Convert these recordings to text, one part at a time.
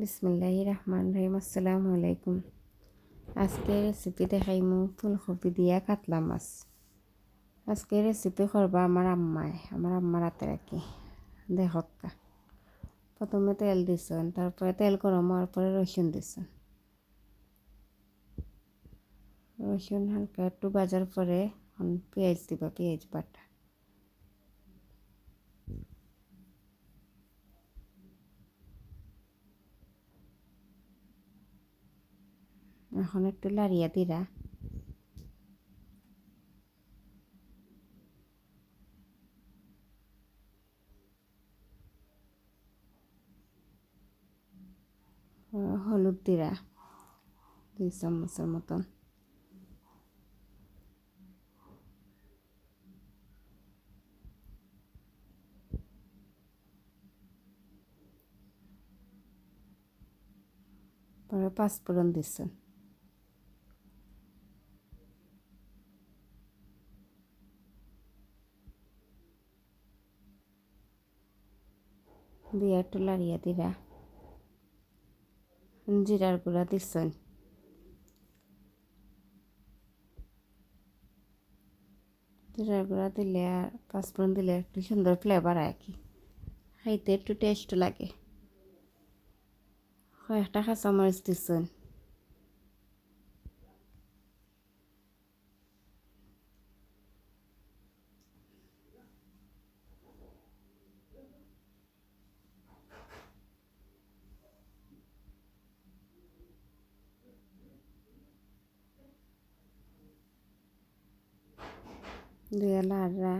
বিসমিল্লাহ রহমান রহিম আসসালামু আলাইকুম। আজকে রেসিপি দেখাইমু ফুলকপি দিয়া কাতলা মাছ। আজকে রেসিপি করবা আমার আম্মায় আমার আম্মার হাতে রাখি দেখক্কা প্রথমে তেল দিছেন, তারপরে তেল গরম হওয়ার পরে রসুন দিছেন। রসুন হালকা একটু বাজার পরে পেঁয়াজ দিবা, পেঁয়াজ বাটা। এখন একটু লাড়িয়া দিরা। হলুদ দিরা দুই চামচের মতন। পরে পাঁচফোড়ন দিচ্ছেন। দিয়ে একটু লাড়িয়ে দিরা জিরার গুঁড়া দিচ্ছেন জিরার গুঁড়া দিলে আর পাঁচফোড়ন দিলে একটু সুন্দর ফ্লেভার আর কি। খাইতে একটু টেস্ট লাগে। কয়েকটা কাঁচামরিচ দিচ্ছেন লাড়রা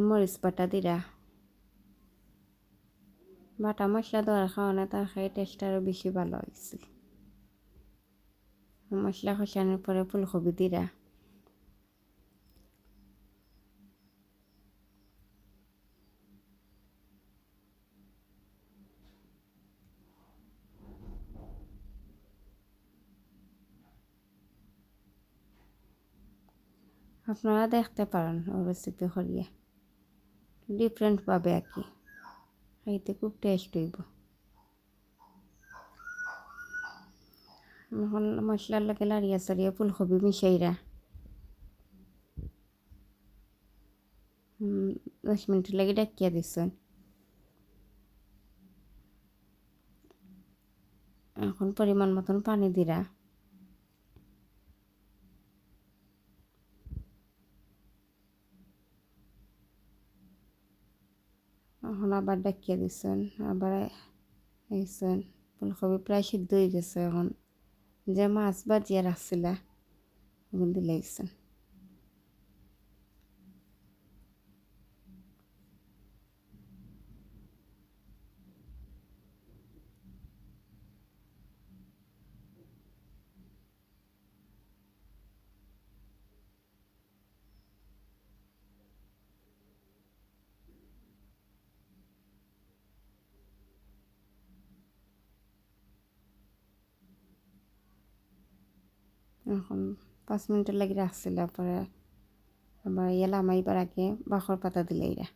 মরিচ বাটা দিরা বাটা দেওয়ার খাওয়ানো তার খাই টেস্ট আরও বেশি ভালো হয়েছে মশলা কষানোর পরে ফুলকপি দিরা আপনারা দেখতে পারেন রেসিপি ডিফারেন্ট পাবে আর কি। খাইতে খুব টেস্ট হইব। এখন মশলার লাগে লাড়িয়া সারিয়া ফুলকপি মিশাইরা দশ মিনিট লাগে ডাকিয়া দিচ্ছেন এখন পরিমাণ মতন পানি দিরা। এখন আবার ডাকিয়ে দিচ্ছেন আবার এইছেন ফুলকপি প্রায় সিদ্ধ হয়ে গেছে এখন। যে মাছ বাজিয়ে রাখছিলা এখন দিলে এখন পাঁচ মিনিটের লাগি রাখছিল, পরে আবার ইয়ে লামাইবার আগে বাখর পাতা দিলে এরা।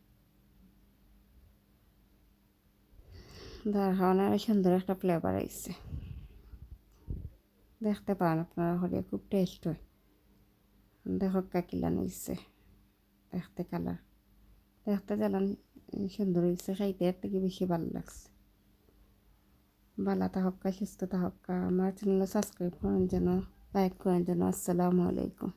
কারণে সুন্দর একটা ফ্লেভার আইছে। দেখতে পান আপনারা, হলে খুব টেস্ট হয়। দেখো কাকিলান হয়েছে দেখতে কালার দেখতে জ্বালান সুন্দর হয়েছে খাইতে এর থেকে বেশি ভালো লাগছে। ভালো থাকা, সুস্থ থাকা। আমার চ্যানেলে সাবস্ক্রাইব করার জন্য লাইক করার জন্য আসসালামু আলাইকুম।